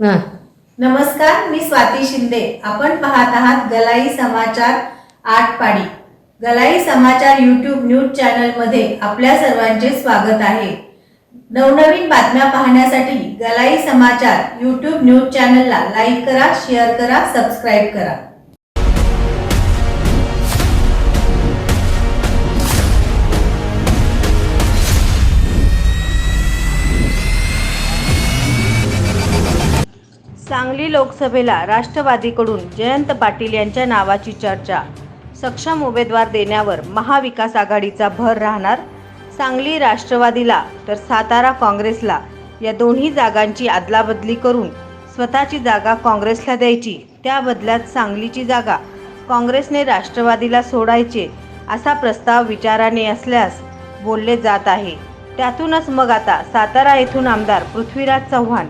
नमस्कार मी स्वाती शिंदे. आपण पाहत आहात गलाई समाचार आठ पाडी गलाई समाचार यूट्यूब न्यूज चॅनलमध्ये आपल्या सर्वांचे स्वागत आहे. नवनवीन बातम्या पाहण्यासाठी गलाई समाचार यूट्यूब न्यूज चॅनलला लाईक करा शेअर करा सबस्क्राईब करा. सांगली लोकसभेला राष्ट्रवादीकडून जयंत पाटील यांच्या नावाची चर्चा. सक्षम उमेदवार देण्यावर महाविकास आघाडीचा भर राहणार? सांगली राष्ट्रवादीला तर सातारा काँग्रेसला या दोन्ही जागांची अदलाबदली करून स्वतःची जागा काँग्रेसला द्यायची त्या बदल्यात सांगलीची जागा काँग्रेसने राष्ट्रवादीला सोडायचे असा प्रस्ताव विचाराने असल्यास बोलले जात आहे. त्यातूनच मग आता सातारा येथून आमदार पृथ्वीराज चव्हाण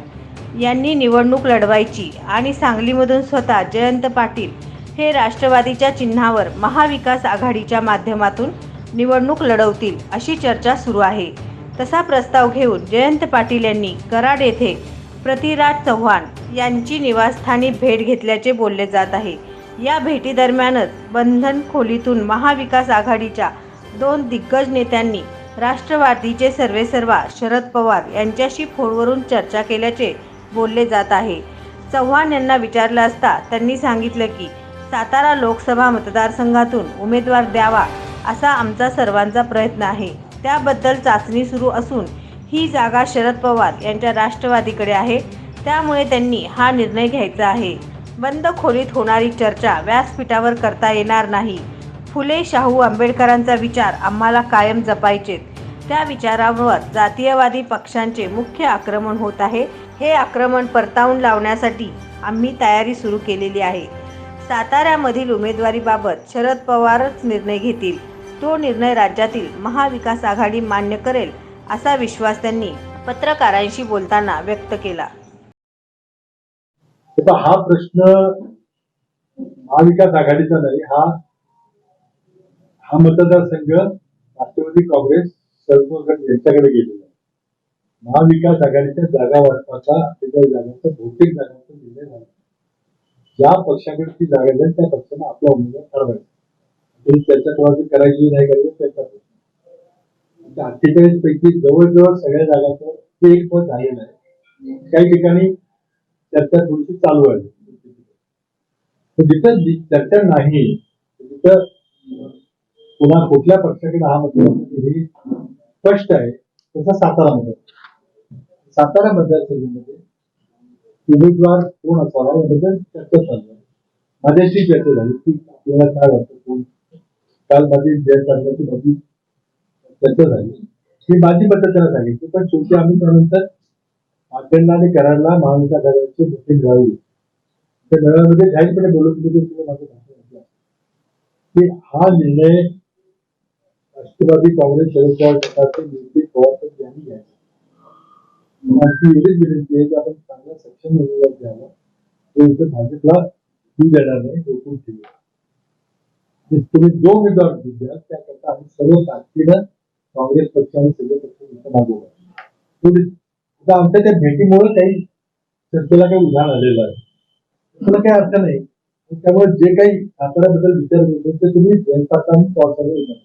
यांनी निवडणूक लढवायची आणि सांगलीमधून स्वतः जयंत पाटील हे राष्ट्रवादीच्या चिन्हावर महाविकास आघाडीच्या माध्यमातून निवडणूक लढवतील अशी चर्चा सुरू आहे. तसा प्रस्ताव घेऊन जयंत पाटील यांनी कराड येथे प्रतिराज चव्हाण यांची निवासस्थानी भेट घेतल्याचे बोलले जात आहे. या भेटीदरम्यानच बंधन खोलीतून महाविकास आघाडीच्या दोन दिग्गज नेत्यांनी राष्ट्रवादीचे सर्वेसर्वा शरद पवार यांच्याशी फोनवरून चर्चा केल्याचे बोलले जात आहे. चव्हाण यांना विचारलं असता त्यांनी सांगितलं की सातारा लोकसभा मतदारसंघातून उमेदवार द्यावा असा आमचा सर्वांचा प्रयत्न आहे. त्याबद्दल चाचणी सुरू असून ही जागा शरद पवार यांच्या राष्ट्रवादीकडे आहे. त्यामुळे त्यांनी हा निर्णय घ्यायचा आहे. बंद खोलीत होणारी चर्चा व्यासपीठावर करता येणार नाही. फुले शाहू आंबेडकरांचा विचार आम्हाला कायम जपायचेत. त्या विचारावर जातीयवादी पक्षांचे मुख्य आक्रमण होत आहे. हे आक्रमण परतावून लावण्यासाठी आम्ही तयारी सुरू केलेली आहे. साताऱ्यामधील उमेदवारीबाबत शरद पवारच निर्णय घेतील. तो निर्णय राज्यातील महाविकास आघाडी मान्य करेल असा विश्वास त्यांनी पत्रकारांशी बोलताना व्यक्त केला. हा प्रश्न महाविकास आघाडीचा नाही हा हा मतदारसंघ राष्ट्रवादी काँग्रेस सर्व यांच्याकडे गेलेला आहे. महाविकास आघाडीच्या जागा वाटपाचा अठ्ठेचाळीस जागांचा बहुतेक जागांचा निर्णय झाला. ज्या पक्षाकडे ती जागा जाईल त्या पक्षाने आपला उमेदवार ठरवायचा. त्याच्या कोणाची करायची नाही करायची त्याचा प्रश्न. म्हणजे अठ्ठेचाळीस पैकी जवळजवळ सगळ्या जागांचं ते एक मत झालेलं आहे. काही ठिकाणी चर्चा थोडीशी चालू आहे. तर जिथं चर्चा नाही तिथं पुन्हा कुठल्या पक्षाकडे हा मतदार हे स्पष्ट आहे. तसा सातारा मतदार सातारा मतदारसंघामध्ये उमेदवार कोण असावा याबद्दल चर्चा चालू आहे. माझ्याशी चर्चा झाली की आपल्याला काय वाटतं कोण? काल माझी जय करण्याची माझी चर्चा झाली. ही माझी पद्धत त्याला सांगितली पण शेवटी आम्ही त्यानंतर अखंड आणि कराडला महाविकास आघाडीचे मिटिंग झाली त्या मेळाव्यामध्ये जाहीरपणे बोलत होते माझं भाषण की हा निर्णय राष्ट्रवादी काँग्रेस शरद गटाचे नेते पवार यांनी घ्यायचा म्हणून एवढीच विनंती आहे की आपण चांगला सक्षम उमेदवार द्यावा. तो इथे भाजपला देऊ देणार नाही रोखून ठेवा म्हणजे तुम्ही जो उमेदवार द्या त्याकरता आम्ही सर्व ताकदीनं काँग्रेस पक्ष आणि सगळे पक्ष इथं मागवला आता आमच्या त्या भेटीमुळे काही चर्चेला काही उधाण आलेलं आहे. त्याला काही अर्थ नाही. त्यामुळे जे काही साताऱ्याबद्दल विचार करतो ते तुम्ही जयंत पावसाळ्यात